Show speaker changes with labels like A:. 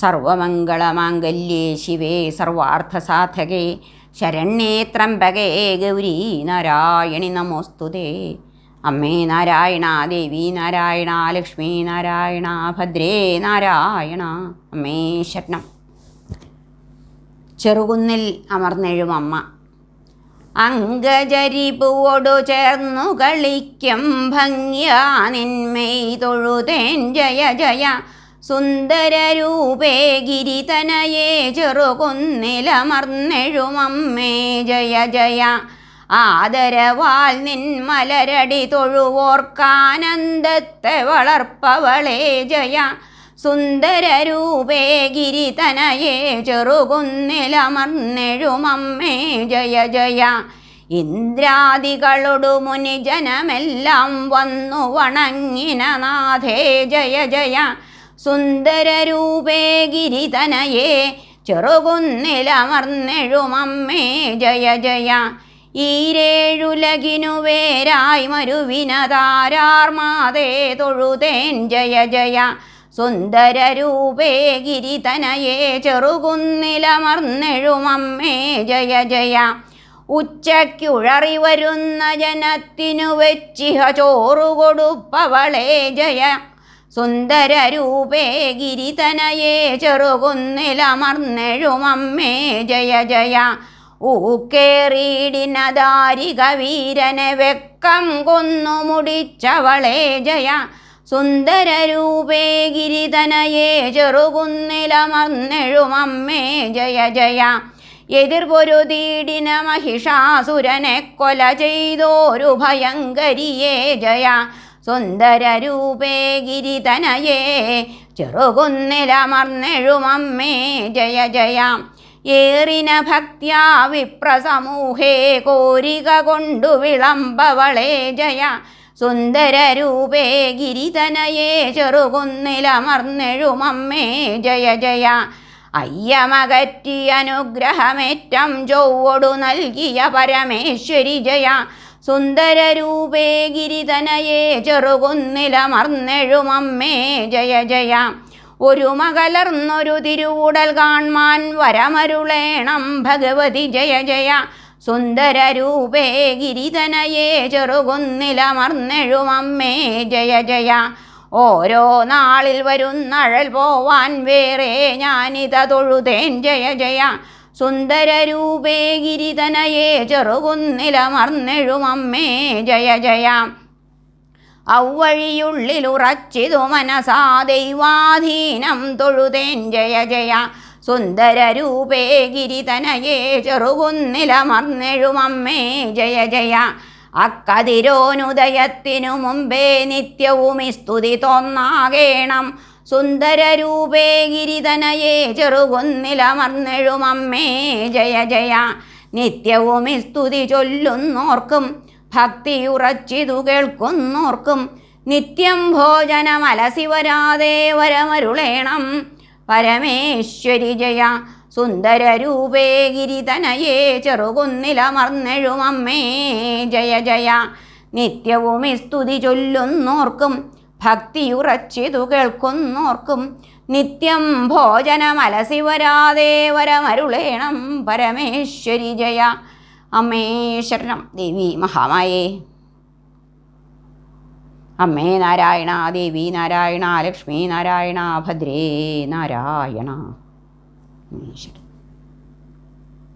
A: സർവമംഗളമാംഗല്യേ ശിവേ സർവാർത്ഥസാധകേ. ശരണ്യേ ത്രംബകേ ഗൗരീ നാരായണി നമോസ്തുതേ. അമ്മേ നാരായണ ദേവി നാരായണ ലക്ഷ്മി നാരായണ ഭദ്രേ നാരായണ. അമ്മേ ശരണം. ചെറുകുന്നിൽ അമർന്നെഴും അമ്മ. അങ്കജരിപ്പുവോടു ചേർന്നു കളിക്കും ഭംഗ്യാ നിന്മേയ് തൊഴുതേൻ. ജയ ജയ സുന്ദരരൂപേ ഗിരിതനയേ ചെറുകുന്നിലമർന്നെഴുമമ്മേ. ജയ ജയ. ആദരവാൽ നിൻ മലരടി തൊഴുവോർക്കാനന്ദത്തെ വളർപ്പവളേ. ജയ. സുന്ദരരൂപേ ഗിരിതനയേ ചെറുകുന്നിലമർന്നെഴുമമ്മേ. ജയ ജയ. ഇന്ദ്രാദികളൊടു മുനിജനമെല്ലാം വന്നു വണങ്ങിന നാഥേ. ജയ ജയ. സുന്ദരരൂപേ ഗിരിതനയേ ചെറുകുന്നിലമർന്നെഴുമമ്മേ ജയ ജയ. ഈരേഴുലകിനു വേരായി മരുവിനതാരാർമാതേ തൊഴുതേൻ ജയ ജയ. സുന്ദരരൂപേ ഗിരിതനയേ ചെറുകുന്നിലമർന്നെഴുമമ്മേ ജയ ജയ. ഉച്ചയ്ക്കുഴറി വരുന്ന ജനത്തിനു വെച്ചിഹ ചോറു കൊടുപ്പവളേ ജയ. സുന്ദരരൂപേ ഗിരിതനയെ ചെറുകുന്നിലമർന്നെഴുമമ്മേ ജയ ജയ. ഊക്കേറിയിടിനദാരിക വീരനെ വെക്കം കൊന്നു മുടിച്ചവളേ ജയ. സുന്ദര രൂപേ ഗിരിതനയെ ചെറുകുന്നിലമർന്നെഴുമമ്മേ ജയ ജയ. എതിർപൊരുതീടിന മഹിഷാസുരനെ കൊല ചെയ്തോരു ഭയങ്കരിയേ ജയ. സുന്ദരരൂപേ ഗിരിതനയേ ചെറുകുന്നിലമർന്നെഴുമമ്മേ ജയ ജയ. ഏറിന ഭക്യാ വിപ്രസമൂഹേ കോരിക കൊണ്ടു വിളമ്പവളേ ജയ. സുന്ദരരൂപേ ഗിരിതനയേ ചെറുകുന്നിലമർന്നെഴുമമ്മേ ജയ ജയ. അയ്യമകറ്റി അനുഗ്രഹമേറ്റം ചൊവ്വൊടു നൽകിയ പരമേശ്വരി ജയ. സുന്ദരരൂപേ ഗിരിതനയേ ചെറുകുന്നിലമർന്നെഴുമമ്മേ. ജയ ജയ. ഒരു മകലർന്നൊരു തിരുവുടൽ കാൺമാൻ വരമരുളേണം ഭഗവതി. ജയ ജയ. സുന്ദരരൂപേ ഗിരിതനയേ ചെറുകുന്നിലമർന്നെഴുമമ്മേ. ജയ ജയ. ഓരോ നാളിൽ വരുന്നഴൽ പോവാൻ വേറെ ഞാനിത തൊഴുതേൻ ജയ ജയ. സുന്ദരരൂപേ ഗിരിതനയേ ചെറുകുന്നിലമർന്നെഴുമമ്മേ. ജയ ജയ. ഔവഴിയുള്ളിലുറച്ചിതു മനസാ ദൈവാധീനം തൊഴുതേൻ. ജയ ജയ. സുന്ദരരൂപേ ഗിരിതനയേ ചെറുകുന്നിലമർന്നെഴുമമ്മേ. ജയ ജയ. അക്കതിരോനുദയത്തിനു മുമ്പേ നിത്യവും സ്തുതി തോന്നാകേണം. സുന്ദരരൂപേ ഗിരിതനയേ ചെറുകുന്നിലമർന്നെഴുമമ്മേ. ജയ ജയ. നിത്യവും സ്തുതി ചൊല്ലുന്നോർക്കും ഭക്തിയുറച്ചിതു കേൾക്കുന്നോർക്കും നിത്യം ഭോജനമലസി വരാതെ വരമരുളേണം. പരമേശ്വരി ജയ. സുന്ദരരൂപേ ഗിരിതനയേ ചെറുകുന്നിലമർന്നെഴുമമ്മേ. ജയ ജയ. നിത്യവും സ്തുതി ചൊല്ലുന്നോർക്കും ഭക്തിയുറച്ചിതു കേൾക്കുന്നോർക്കും നിത്യം ഭോജനമലസി വരാതെ വരമരുളേണം പരമേശ്വരി ജയ. അമ്മേ ശരണം ദേവി മഹാമായേ. അമ്മേ നാരായണ ദേവി നാരായണ ലക്ഷ്മി നാരായണ ഭദ്രേ നാരായണ. ശരണം.